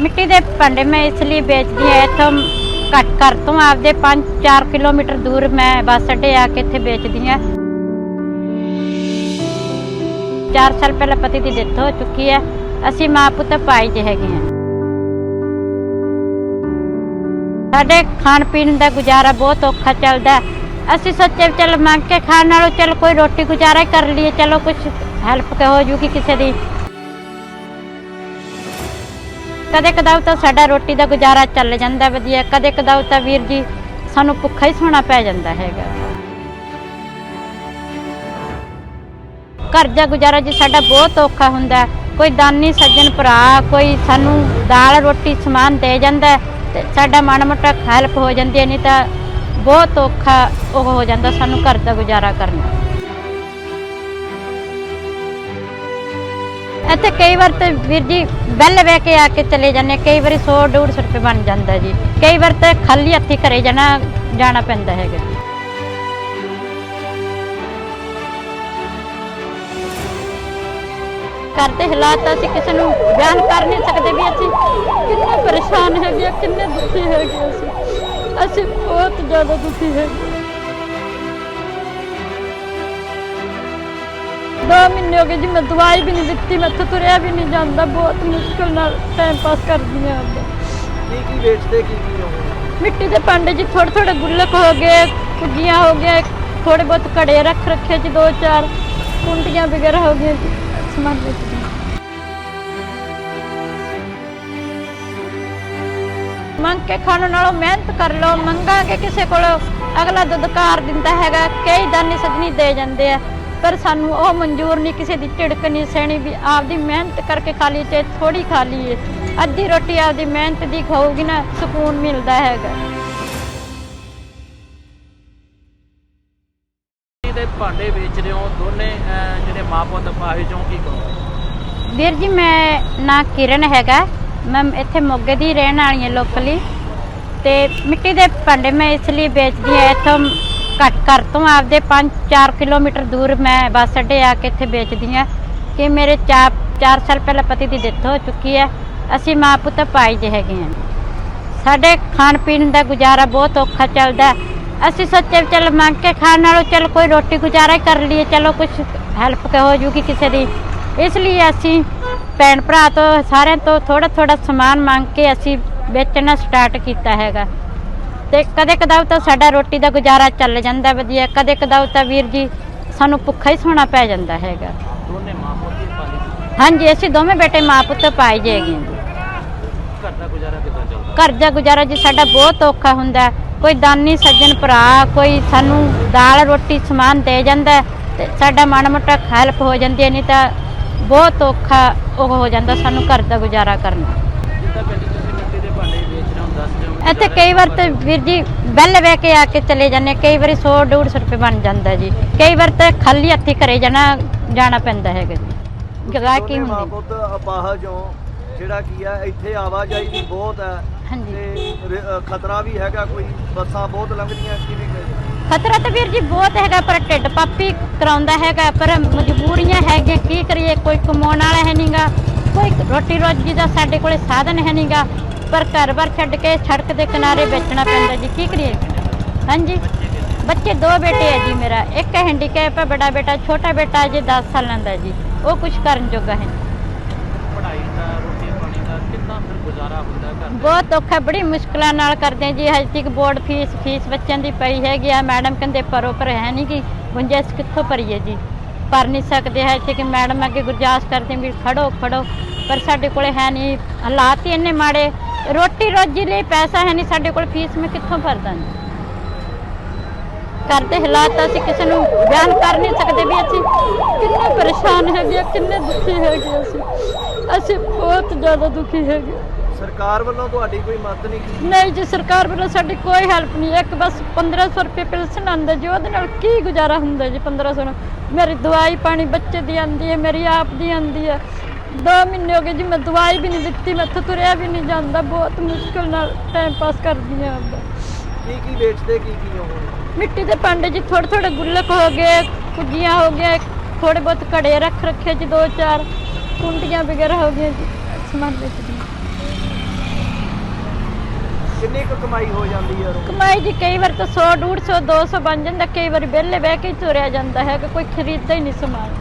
ਮਿੱਟੀ ਦੇ ਭਾਂਡੇ ਮੈਂ ਇਸ ਲਈ ਵੇਚਦੀ ਹਾਂ ਇੱਥੋਂ ਘੱਟ ਘਰ ਤੋਂ ਆਪਦੇ 5-4 ਕਿਲੋਮੀਟਰ ਦੂਰ ਮੈਂ ਬੱਸ ਅੱਡੇ ਆ ਕੇ ਇੱਥੇ ਵੇਚਦੀ ਹਾਂ 4 ਸਾਲ ਪਹਿਲਾਂ ਪਤੀ ਦੀ ਡੈਥ ਹੋ ਚੁੱਕੀ ਹੈ ਅਸੀਂ ਮਾਂ ਪੁੱਤ ਭਾਈ ਜਿਹੇ ਹੈਗੇ ਹਾਂ ਸਾਡੇ ਖਾਣ ਪੀਣ ਦਾ ਗੁਜ਼ਾਰਾ ਬਹੁਤ ਔਖਾ ਚੱਲਦਾ ਹੈ। ਅਸੀਂ ਸੋਚੇ ਵੀ ਚੱਲ ਮੰਗ ਕੇ ਖਾਣ ਨਾਲੋਂ ਚੱਲ ਕੋਈ ਰੋਟੀ ਗੁਜ਼ਾਰਾ ਹੀ ਕਰ ਲਈਏ ਚਲੋ ਕੁਝ ਹੈਲਪ ਹੋ ਜੂਗੀ ਕਿਸੇ ਦੀ ਕਦੇ ਕਦਾਉ ਤਾਂ ਸਾਡਾ ਰੋਟੀ ਦਾ ਗੁਜ਼ਾਰਾ ਚੱਲ ਜਾਂਦਾ ਵਧੀਆ। ਕਦੇ ਕਦਾਉ ਤਾਂ ਵੀਰ ਜੀ, ਸਾਨੂੰ ਭੁੱਖਾ ਹੀ ਸੋਣਾ ਪੈ ਜਾਂਦਾ ਹੈਗਾ। ਘਰ ਦਾ ਗੁਜ਼ਾਰਾ ਜੀ ਸਾਡਾ ਬਹੁਤ ਔਖਾ ਹੁੰਦਾ ਕੋਈ ਦਾਨੀ ਸੱਜਣ ਭਰਾ, ਕੋਈ ਸਾਨੂੰ ਦਾਲ ਰੋਟੀ ਸਮਾਨ ਦੇ ਜਾਂਦਾ ਹੈ ਤੇ ਸਾਡਾ ਮਾੜਾ ਮੋਟਾ ਹੈਲਪ ਹੋ ਜਾਂਦੀ ਹੈ, ਨਹੀਂ ਤਾਂ ਬਹੁਤ ਔਖਾ ਉਹ ਹੋ ਜਾਂਦਾ ਸਾਨੂੰ ਘਰ ਦਾ ਗੁਜ਼ਾਰਾ ਕਰਨਾ ਇੱਥੇ ਕਈ ਵਾਰ ਤੇ ਵੀਰ ਜੀ ਬੈਲ ਵੇ ਕੇ ਆ ਕੇ ਚਲੇ ਜਾਂਦੇ ਕਈ ਵਾਰੀ 100 150 ਰੁਪਏ ਬਣ ਜਾਂਦਾ ਜੀ। ਕਈ ਵਾਰ ਤੇ ਖਾਲੀ ਹੱਥੀ ਘਰੇ ਜਾਣਾ ਜਾਣਾ ਪੈਂਦਾ ਹੈਗਾ। ਘਰ ਦੇ ਹਾਲਾਤ ਅਸੀਂ ਕਿਸੇ ਨੂੰ ਬਿਆਨ ਕਰ ਨਹੀਂ ਸਕਦੇ ਵੀ ਅਸੀਂ ਕਿੰਨੇ ਪਰੇਸ਼ਾਨ ਹੈਗੇ ਆ, ਕਿੰਨੇ ਦੁਖੀ ਹੈਗੇ ਅਸੀਂ। ਅਸੀਂ ਬਹੁਤ ਜ਼ਿਆਦਾ ਦੁਖੀ ਹੈਗੇ ਦੋ ਮਹੀਨੇ ਹੋ ਗਏ ਜੀ ਮੈਂ ਦਵਾਈ ਵੀ ਨਹੀਂ ਦਿੱਤੀ ਮੈਥੋਂ ਤੁਰਿਆ ਵੀ ਨਹੀਂ ਜਾਂਦਾ ਬਹੁਤ ਮੁਸ਼ਕਿਲ ਨਾਲ ਟਾਈਮ ਪਾਸ ਕਰਦੀ ਹਾਂ ਆਪਦਾ। ਕੀ ਕੀ ਵੇਚਦੇ ਕੀ ਕੀ ਹੋ ਮਿੱਟੀ ਦੇ ਭਾਂਡੇ ਜੀ ਥੋੜੇ ਥੋੜੇ ਗੁੱਲਕ ਹੋ ਗਏ ਕੁੱਜੀਆਂ ਹੋ ਗਏ ਥੋੜੇ ਬਹੁਤ ਘੜੇ ਰੱਖ ਰੱਖੇ ਜੀ ਦੋ ਚਾਰ ਕੁੰਡੀਆਂ ਵਗੈਰਾ ਹੋ ਗਈਆਂ ਜੀ ਸਮਾਨ ਵੇਚਦੀ। ਮੰਗ ਕੇ ਖਾਣ ਨਾਲੋਂ ਮਿਹਨਤ ਕਰ ਲਓ ਮੰਗਾਂਗੇ ਕਿਸੇ ਕੋਲੋਂ ਅਗਲਾ ਦੁੱਧ ਕਾਰ ਦਿੰਦਾ ਹੈਗਾ ਕਈ ਦਾਨੀ ਸਜਣੀ ਦੇ ਜਾਂਦੇ ਆ। ਪਰ ਸਾਨੂੰ ਉਹ ਮਨਜ਼ੂਰ ਨਹੀਂ ਕਿਸੇ ਦੀ ਝਿੜਕ ਨਹੀਂ ਸਹਿਣੀ ਵੀ ਆਪਦੀ ਮਿਹਨਤ ਕਰਕੇ ਖਾ ਲਈ ਤੇ ਥੋੜੀ ਖਾ ਲਈਏ। ਅੱਧੀ ਰੋਟੀ ਆਪਦੀ ਮਿਹਨਤ ਦੀ ਖਾਊਗੀ ਨਾ ਸਕੂਨ ਮਿਲਦਾ ਹੈਗਾ। ਦੇ ਭਾਂਡੇ ਵੇਚ ਰਹੇ ਹੋ ਦੋਨੇ ਅਹ, ਜਿਹੜੇ ਮਾਂ ਪੁੱਤ ਪਾਹੇ ਚੋਂ ਕੀ ਕਹੋ ਵੀਰ ਜੀ ਮੈਂ ਨਾਂ ਕਿਰਨ ਹੈਗਾ। ਮੈਂ ਇੱਥੇ ਮੋਗੇ ਦੀ ਰਹਿਣ ਵਾਲੀ ਹਾਂ ਲੋਕਲੀ। ਤੇ ਮਿੱਟੀ ਦੇ ਭਾਂਡੇ ਮੈਂ ਇਸ ਲਈ ਵੇਚਦੀ ਹਾਂ ਇੱਥੋਂ ਘਰ ਤੋਂ ਆਪਦੇ 5-4 ਕਿਲੋਮੀਟਰ ਦੂਰ ਮੈਂ ਬੱਸ ਅੱਡੇ ਆ ਕੇ ਇੱਥੇ ਵੇਚਦੀ ਹਾਂ ਕਿ ਮੇਰੇ 4 ਸਾਲ ਪਹਿਲਾਂ ਪਤੀ ਦੀ ਡੈਥ ਹੋ ਚੁੱਕੀ ਹੈ। ਅਸੀਂ ਮਾਂ ਪੁੱਤ ਭਾਈ ਜੇ ਹੈਗੇ ਹਾਂ। ਸਾਡੇ ਖਾਣ ਪੀਣ ਦਾ ਗੁਜ਼ਾਰਾ ਬਹੁਤ ਔਖਾ ਚੱਲਦਾ ਅਸੀਂ ਸੋਚੇ ਵੀ ਚੱਲ ਮੰਗ ਕੇ ਖਾਣ ਨਾਲੋਂ ਚੱਲ ਕੋਈ ਰੋਟੀ ਗੁਜ਼ਾਰਾ ਕਰ ਲਈਏ, ਚਲੋ ਕੁਝ ਹੈਲਪ ਹੋ ਜੂਗੀ ਕਿਸੇ ਦੀ। ਇਸ ਲਈ ਅਸੀਂ ਭੈਣ ਭਰਾ ਤੋਂ ਸਾਰਿਆਂ ਤੋਂ ਥੋੜਾ ਥੋੜਾ ਸਮਾਨ ਮੰਗ ਕੇ ਅਸੀਂ ਵੇਚਣਾ ਸਟਾਰਟ ਕੀਤਾ ਹੈਗਾ। ਤੇ ਕਦੇ ਕਦਾਉ ਤਾਂ ਸਾਡਾ ਰੋਟੀ ਦਾ ਗੁਜ਼ਾਰਾ ਚੱਲ ਜਾਂਦਾ ਵਧੀਆ ਕਦੇ ਕਦਾਉ ਤਾਂ ਵੀਰ ਜੀ ਸਾਨੂੰ ਭੁੱਖਾ ਹੀ ਸੋਣਾ ਪੈ ਜਾਂਦਾ ਹੈਗਾ। ਦੋਨੇ ਮਾਂ ਪੁੱਤ ਹੀ ਪਾਲੀ ਹਾਂਜੀ ਅਸੀਂ ਦੋਵੇਂ ਬੇਟੇ ਮਾਂ ਪੁੱਤ ਪਾਈ ਜੇਗੇ ਘਰ ਦਾ ਗੁਜ਼ਾਰਾ ਕਿੱਦਾਂ ਚੱਲਦਾ? ਘਰ ਦਾ ਗੁਜ਼ਾਰਾ ਜੀ ਸਾਡਾ ਬਹੁਤ ਔਖਾ ਹੁੰਦਾ। ਕੋਈ ਦਾਨੀ ਸੱਜਣ ਭਰਾ ਕੋਈ ਸਾਨੂੰ ਦਾਲ ਰੋਟੀ ਸਮਾਨ ਦੇ ਜਾਂਦਾ ਤੇ ਸਾਡਾ ਮਾੜਾ ਮੋਟਾ ਹੈਲਪ ਹੋ ਜਾਂਦੀ ਨਹੀਂ ਤਾਂ ਬਹੁਤ ਔਖਾ ਉਹ ਹੋ ਜਾਂਦਾ ਸਾਨੂੰ ਘਰ ਦਾ ਗੁਜ਼ਾਰਾ ਕਰਨਾ ਜਿੱਦਾਂ ਪਹਿਲੇ ਤੁਸੀਂ ਮਿੱਟੀ ਦੇ ਭਾਂਡੇ ਵੇਚ ਰਹੇ ਹੋ ਦੱਸ ਰਹੇ ਹੋ ਇੱਥੇ ਕਈ ਵਾਰ ਤੇ ਵੀਰ ਜੀ ਬੈਲ ਵੇ ਕੇ ਆ ਕੇ ਚਲੇ ਜਾਂਦੇ ਕਈ ਵਾਰੀ 100 150 ਰੁਪਏ ਬਣ ਜਾਂਦਾ ਜੀ। ਕਈ ਵਾਰ ਤੇ ਖਾਲੀ ਹੱਥੀ ਘਰੇ ਜਾਣਾ ਜਾਣਾ ਪੈਂਦਾ ਹੈਗਾ ਜੀ। ਦੋਨੇ ਮਾਂ ਹੁੰਦੀ? ਪੁੱਤ ਅਪਾਹਜ ਹੋ ਜਿਹੜਾ ਕੀ ਆ ਇੱਥੇ ਆਵਾਜਾਈ ਦੀ ਬਹੁਤ ਹੈ ਹਾਂਜੀ। ਤੇ ਖਤਰਾ ਵੀ ਹੈਗਾ ਕੋਈ ਬੱਸਾਂ ਬਹੁਤ ਲੰਘਦੀਆਂ ਕਿਵੇਂ? ਖਤਰਾ ਤਾਂ ਵੀਰ ਜੀ ਬਹੁਤ ਹੈਗਾ ਪਰ ਢਿੱਡ ਪਾਪੀ ਕਰਾਉਂਦਾ ਹੈਗਾ ਪਰ ਮਜਬੂਰੀਆਂ ਹੈਗੀਆਂ ਕੀ ਕਰੀਏ? ਕੋਈ ਕਮਾਉਣ ਵਾਲਾ ਹੈ ਨਹੀਂਗਾ ਕੋਈ ਰੋਟੀ ਰੋਜੀ ਦਾ ਸਾਡੇ ਕੋਲੇ ਸਾਧਨ ਹੈ ਨਹੀਂਗਾ ਪਰ ਘਰ-ਬਾਰ ਛੱਡ ਕੇ ਸੜਕ ਦੇ ਕਿਨਾਰੇ ਵੇਚਣਾ ਪੈਂਦਾ ਜੀ। ਕੀ ਕਰੀਏ? ਹਾਂਜੀ? ਬੱਚੇ ਦੋ ਬੇਟੇ ਹੈ ਜੀ ਮੇਰਾ। ਇੱਕ ਹੈਂਡੀਕੈਪ ਹੈ ਬੜਾ ਬੇਟਾ ਛੋਟਾ ਬੇਟਾ ਅਜੇ 10 ਸਾਲਾਂ ਦਾ ਜੀ। ਉਹ ਕੁਝ ਕਰਨ ਜੋਗਾ ਹੈ। ਨਹੀਂ। ਪੜ੍ਹਾਈ ਦਾ ਰੋਟੀ ਪਾਣੀ ਦਾ ਕਿੰਨਾ ਫਿਰ ਗੁਜ਼ਾਰਾ ਹੁੰਦਾ ਘਰ ਦਾ? ਬਹੁਤ ਔਖਾ ਬੜੀ ਮੁਸ਼ਕਲਾਂ ਨਾਲ ਕਰਦੇ ਹਾਂ ਜੀ। ਹਜੇ ਤੱਕ ਬੋਰਡ ਫੀਸ ਫੀਸ ਬੱਚਿਆਂ ਦੀ ਪਈ ਹੈਗੀ ਆ। ਮੈਡਮ ਕਹਿੰਦੇ ਭਰੋ ਪਰ ਹੈ ਨਹੀਂ ਕਿ ਗੁੰਜਾਇਸ਼ ਕਿੱਥੋਂ ਭਰੀਏ ਜੀ? ਭਰ ਨਹੀਂ ਸਕਦੇ ਹੈ ਇੱਥੇ ਕਿ ਮੈਡਮ ਅੱਗੇ ਗੁਰਜਾਸ ਕਰਦੇ ਵੀ ਖੜੋ ਖੜੋ। ਪਰ ਸਾਡੇ ਕੋਲੇ ਹੈ ਨਹੀਂ ਹਾਲਾਤ ਹੀ ਇੰਨੇ ਮਾੜੇ। ਰੋਟੀ ਰੋਜੀ ਲਈ ਪੈਸਾ ਹੈ ਨਹੀਂ ਸਾਡੇ ਕੋਲ ਫੀਸ ਮੈਂ ਕਿੱਥੋਂ ਭਰ ਦਾਂਗੀ ਘਰ ਦੇ ਹਾਲਾਤ ਅਸੀਂ ਕਿਸੇ ਨੂੰ ਬਿਆਨ ਕਰ ਨਹੀਂ ਸਕਦੇ ਵੀ ਅਸੀਂ ਕਿੰਨੇ ਪਰੇਸ਼ਾਨ ਹੈਗੇ ਆ, ਕਿੰਨੇ ਦੁਖੀ ਹੈਗੇ ਅਸੀਂ। ਅਸੀਂ ਬਹੁਤ ਜ਼ਿਆਦਾ ਦੁਖੀ ਹੈਗੇ। ਸਰਕਾਰ ਵੱਲੋਂ ਤੁਹਾਡੀ ਕੋਈ ਮਦਦ ਨਹੀਂ ਕੀਤੀ? ਨਹੀਂ ਜੀ ਸਰਕਾਰ ਵੱਲੋਂ ਸਾਡੀ ਕੋਈ ਹੈਲਪ ਨਹੀਂ। ਇੱਕ ਬਸ 1500 ਰੁਪਏ ਪੈਨਸ਼ਨ ਆਉਂਦਾ ਜੀ ਉਹਦੇ ਨਾਲ ਕੀ ਗੁਜ਼ਾਰਾ ਹੁੰਦਾ ਜੀ 1500 ਨਾਲ? ਮੇਰੀ ਦਵਾਈ ਪਾਣੀ ਬੱਚੇ ਦੀ ਆਂਦੀ ਹੈ ਮੇਰੀ ਆਪ ਦੀ ਆਂਦੀ ਹੈ। ਦੋ ਮਹੀਨੇ ਹੋ ਗਏ ਜੀ ਮੈਂ ਦਵਾਈ ਵੀ ਨਹੀਂ ਦਿੱਤੀ ਮੈਥੋਂ ਤੁਰਿਆ ਵੀ ਨਹੀਂ ਜਾਂਦਾ ਬਹੁਤ ਮੁਸ਼ਕਿਲ ਨਾਲ ਟਾਈਮ ਪਾਸ ਕਰਦੀ ਹਾਂ ਆਪਦਾ। ਕੀ ਕੀ ਵੇਚਦੇ ਕੀ ਕੀ ਹੋ ਮਿੱਟੀ ਦੇ ਭਾਂਡੇ ਜੀ ਥੋੜੇ ਥੋੜੇ ਗੁੱਲਕ ਹੋ ਗਏ ਕੁੱਜੀਆਂ ਹੋ ਗਏ ਥੋੜੇ ਬਹੁਤ ਘੜੇ ਰੱਖ ਰੱਖੇ ਜੀ ਦੋ ਚਾਰ ਕੁੰਡੀਆਂ ਵਗੈਰਾ ਹੋ ਗਈਆਂ ਜੀ ਸਮਾਨ ਵੇਚਦੀ। ਕਿੰਨੀ ਕੁ ਕਮਾਈ ਹੋ ਜਾਂਦੀ ਹੈ ਕਮਾਈ ਜੀ ਕਈ ਵਾਰ ਤਾਂ 100 150 200 ਬਣ ਜਾਂਦਾ ਕਈ ਵਾਰ ਵਿਹਲੇ ਬਹਿ ਕੇ ਤੁਰਿਆ ਜਾਂਦਾ ਹੈ ਕਿ ਕੋਈ ਖਰੀਦਦਾ ਹੀ ਨਹੀਂ ਸਮਾਨ।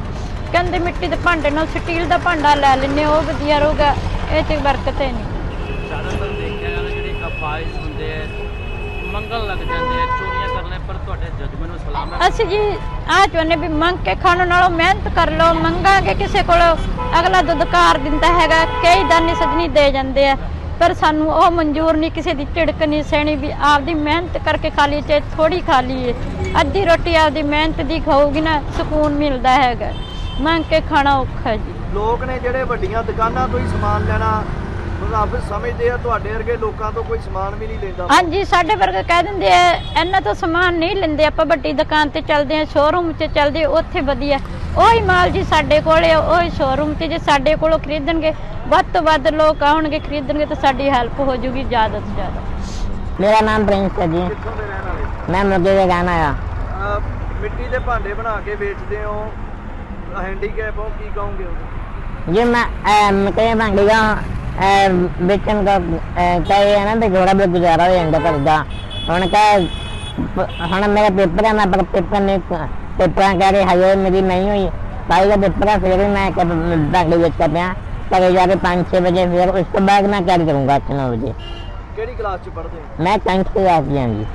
ਕਹਿੰਦੇ ਮਿੱਟੀ ਦੇ ਭਾਂਡੇ ਨਾਲ ਸਟੀਲ ਦਾ ਭਾਂਡਾ ਲੈ ਲੈਨੇ ਉਹ ਵਧੀਆ ਰਹੂਗਾ ਇਹ ਤੇ ਬਰਕਤ ਹੀ ਨਹੀਂ। ਜ਼ਿਆਦਾਤਰ ਦੇਖਿਆ ਜਾਂਦਾ ਜਿਹੜੇ ਅਫਾਇਜ਼ ਹੁੰਦੇ ਆ ਮੰਗਣ ਲੱਗ ਜਾਂਦੇ ਆ ਚੋਰੀਆਂ ਕਰਨੇ ਪਰ ਤੁਹਾਡੇ ਜਜ਼ਬੇ ਨੂੰ ਸਲਾਮ ਹੈ ਅਸੀਂ ਜੀ ਆਹ ਚਾਹੁੰਦੇ ਵੀ ਮੰਗ ਕੇ ਖਾਣ ਨਾਲੋਂ ਮਿਹਨਤ ਕਰ ਲਓ ਮੰਗਾਂਗੇ ਕਿਸੇ ਕੋਲੋਂ ਅਗਲਾ ਦੁਦਕਾਰ ਦਿੰਦਾ ਹੈਗਾ ਕਈ ਦਾਨੀ ਸਜਣੀ ਦੇ ਜਾਂਦੇ ਆ ਪਰ ਸਾਨੂੰ ਉਹ ਮਨਜ਼ੂਰ ਨਹੀਂ ਕਿਸੇ ਦੀ ਝਿੜਕ ਨਹੀਂ ਸਹਿਣੀ ਵੀ ਆਪਦੀ ਮਿਹਨਤ ਕਰਕੇ ਖਾ ਲਈ ਤੇ ਥੋੜੀ ਖਾ ਲਈਏ। ਅੱਧੀ ਰੋਟੀ ਆਪਦੀ ਮਿਹਨਤ ਦੀ ਖਾਓਗੀ ਨਾ ਸਕੂਨ ਮਿਲਦਾ ਹੈਗਾ। ਮੰਗ ਕੇ ਖਾਣਾ ਔਖਾ ਜੀ। ਲੋਕ ਨੇ ਜਿਹੜੇ ਵੱਡੀਆਂ ਦੁਕਾਨਾਂ ਤੋਂ ਹੀ ਸਮਾਨ ਲੈਣਾ ਰੱਬ ਸਮਝਦੇ ਆ ਤੁਹਾਡੇ ਵਰਗੇ ਲੋਕਾਂ ਤੋਂ ਕੋਈ ਸਮਾਨ ਵੀ ਨਹੀਂ ਲੈਂਦਾ। ਹਾਂਜੀ ਸਾਡੇ ਵਰਗੇ ਕਹਿ ਦਿੰਦੇ ਆ ਇਹਨਾਂ ਤੋਂ ਸਮਾਨ ਨਹੀਂ ਲੈਂਦੇ ਆਪਾਂ ਵੱਡੀ ਦੁਕਾਨ ਤੇ ਚੱਲਦੇ ਆ ਸ਼ੋਰੂਮ 'ਚ ਚੱਲਦੇ ਉੱਥੇ ਵਧੀਆ। ਉਹੀ ਮਾਲ ਜੀ ਸਾਡੇ ਕੋਲ ਉਹੀ ਸ਼ੋਰੂਮ 'ਤੇ ਜੇ ਸਾਡੇ ਕੋਲੋਂ ਖਰੀਦਣਗੇ ਵੱਧ ਤੋਂ ਵੱਧ ਲੋਕ ਆਉਣਗੇ ਖਰੀਦਣਗੇ ਤਾਂ ਸਾਡੀ ਹੈਲਪ ਹੋ ਜੂਗੀ ਜ਼ਿਆਦਾ ਤੋਂ ਜ਼ਿਆਦਾ। ਮੇਰਾ ਨਾਮ ਪ੍ਰਿੰਸ ਹੈ ਜੀ। ਕਿੱਥੋਂ ਦੇ ਰਹਿਣ ਵਾਲੇ? ਮੈਂ ਮੁਰਗੇ ਦੇ ਗਾਣਾ ਆ ਮਿੱਟੀ ਦੇ ਭਾਂਡੇ ਬਣਾ ਕੇ ਵੇਚਦੇ ਹੋ ਹੈਂਡੀਕੈਪ ਹੋ ਕੀ ਕਹੋਗੇ ਉਹਨੂੰ? ਜੀ ਮੈਂ ਅਮ, ਕਈ ਮੰਡੀ ਦਾ ਵੇਚਣ ਦਾ ਕਈ ਹੈ ਨਾ ਤੇ ਘੋੜਾ ਵੀ ਗੁਜ਼ਾਰਾ ਹੋ ਜਾਂਦਾ ਕਰਦਾ ਹੁਣ ਕਹ ਹੁਣ ਮੇਰਾ ਪੇਪਰ ਹੈ ਮੈਂ ਪਰ ਪੇਪਰ ਨਹੀਂ ਪੇਪਰਾਂ ਕਰੇ ਹਜੇ ਮੇਰੀ ਨਹੀਂ ਹੋਈ। ਭਾਈ ਦਾ ਪੇਪਰ ਹੈ ਫਿਰ ਮੈਂ ਕਦ ਬੰਗਲੇ ਵਿੱਚ ਕਰ ਪਿਆ। ਕਰੇ ਜਾ ਕੇ 5-6 ਵਜੇ ਫਿਰ ਉਸ ਤੋਂ ਬਾਅਦ ਮੈਂ ਕੈਰੀ ਕਰੂੰਗਾ 9 ਵਜੇ। ਕਿਹੜੀ ਕਲਾਸ 'ਚ ਪੜ੍ਹਦੇ ਮੈਂ 10th ਕਲਾਸ ਦੀ ਹਾਂ ਜੀ।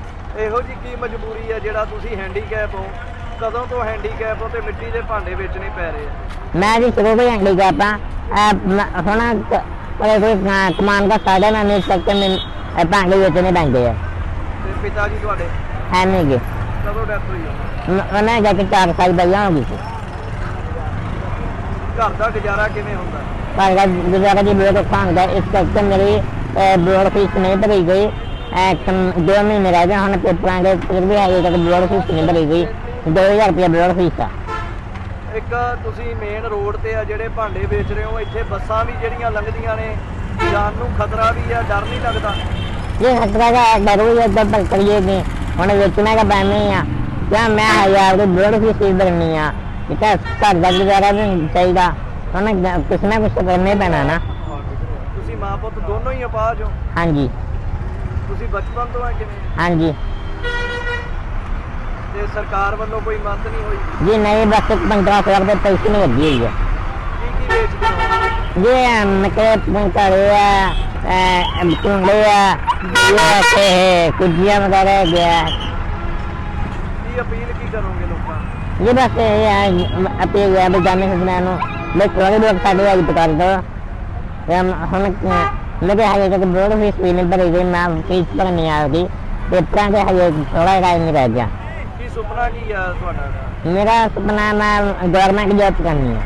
ਇਹੋ ਜੀ ਕੀ ਮਜਬੂਰੀ ਹੈ ਜਿਹੜਾ ਤੁਸੀਂ ਹੈਂਡੀਕੈਪ ਹੋ? ਕਦੋਂ ਤੋਂ ਹੈਂਡੀਕੈਪ ਹੋ ਤੇ ਮਿੱਟੀ ਦੇ ਭਾਂਡੇ ਵੇਚਣੇ ਪੈ ਰਹੇ ਆ? ਮੈਂ ਜੀ ਸ਼ੁਰੂ ਤੋਂ ਅੰਗਲੀ ਕਰਤਾ ਹੁਣ ਕੋਈ ਕੋਈ ਕਮਾਨ ਦਾ ਸਾਡਾ ਨਾ ਨਹੀਂ ਸਕਤੇ ਮੈਂ ਭਾਂਡੇ ਵੇਚਣੇ ਪੈਂਦੇ ਆ। ਤੇ ਪਿਤਾ ਜੀ ਤੁਹਾਡੇ? ਹੈ ਨਹੀਂ ਗੇ। ਕਦੋਂ ਡੈਥ ਹੋਈ ਹੈ? ਉਹਨੇ ਜਾ ਕੇ ਚਾਰ ਸਾਲ ਪਹਿਲਾਂ ਹੋ ਗਈ ਸੀ। ਘਰ ਦਾ ਗੁਜ਼ਾਰਾ ਕਿਵੇਂ ਹੁੰਦਾ? ਪਰ ਦਾ ਗੁਜ਼ਾਰਾ ਜੀ ਬਹੁਤ ਔਖਾ ਹੁੰਦਾ। ਇਸ ਕਰਕੇ ਮੇਰੀ ਬੋਰਡ ਫੀਸ ਨਹੀਂ ਭਰੀ ਗਈ। ਕਮ- ਦੋ ਮਹੀਨੇ ਰਹਿ ਗਏ ਹੁਣ ਪੇਪਰਾਂ ਦੇ ਫਿਰ ਵੀ ਹਜੇ ਤੱਕ ਬੋਰਡ ਫੀਸ ਨਹੀਂ ਭਰੀ ਗਈ। 2000 ਰੁਪਏ ਬੋਰਡ ਫੀਸ ਆ। ਇੱਕ ਤੁਸੀਂ ਮੇਨ ਰੋਡ ਤੇ ਆ ਜਿਹੜੇ ਭਾਂਡੇ ਵੇਚ ਰਹੇ ਹੋ ਇੱਥੇ ਬੱਸਾਂ ਵੀ ਜਿਹੜੀਆਂ ਲੰਘਦੀਆਂ ਨੇ ਜਾਨ ਨੂੰ ਖਤਰਾ ਵੀ ਆ ਡਰ ਨਹੀਂ ਲੱਗਦਾ? ਇਹ ਖਤਰਾ ਦਾ ਡਰ ਵੀ ਹੈ ਤਾਂ ਕਰੀਏ ਕਿ ਹੁਣ ਵੇਚਣਾ ਦਾ ਹੀ ਆ। ਜਾਂ ਮੈਂ ਹਜ਼ਾਰ ਦੀ ਬੋਰਡ ਫੀਸ ਹੀ ਭਰਨੀ ਆ ਇਹ ਤਾਂ ਘਰ ਦਾ ਗੁਜ਼ਾਰਾ ਨਹੀਂ ਚਾਹੀਦਾ। ਹੁਣ ਕੁਛ ਨਾ ਕੁਛ ਕਰਨਾ ਪੈਣਾ ਨਾ। ਤੁਸੀਂ ਮਾਂ ਪੁੱਤ ਦੋਨੋਂ ਹੀ ਹੋ ਹਾਂਜੀ। ਤੁਸੀਂ ਬਚਪਨ ਤੋਂ ਆ ਕਿਵੇਂ? ਹਾਂਜੀ। ਤੇ ਸਰਕਾਰ ਵੱਲੋਂ ਕੋਈ ਮਦਦ ਨਹੀਂ ਹੋਈ ਜੀ नहीं बस पंद्रह सौ रुपये पैसे में लगी हुई है ਕੀ ਕੀ ਵੇਚਦੇ ਹੋ ये मतलब पंकड़े है कुंडे है ये ऐसे है कुजिया वगैरह गया ਕੀ ਅਪੀਲ ਕੀ ਕਰੋਗੇ ਲੋਕਾਂ ਨੂੰ? ये बस ये है अपने गया बचाने से बनाया मैं थोड़े लोग साढ़े आज बता दो हम हम लगे हजे तक बोर्ड फीस भी नहीं भरी गई मैं फीस पर नहीं आ रही पेपर के हजे थोड़ा टाइम नहीं रह गया ਸੁਪਨਾ ਕੀ ਆ ਤੁਹਾਡਾ? ਮੇਰਾ ਸੁਪਨਾ ਮੈਂ ਗਵਰਨਮੈਂਟ ਜੌਬ ਕਰਨੀ ਹੈ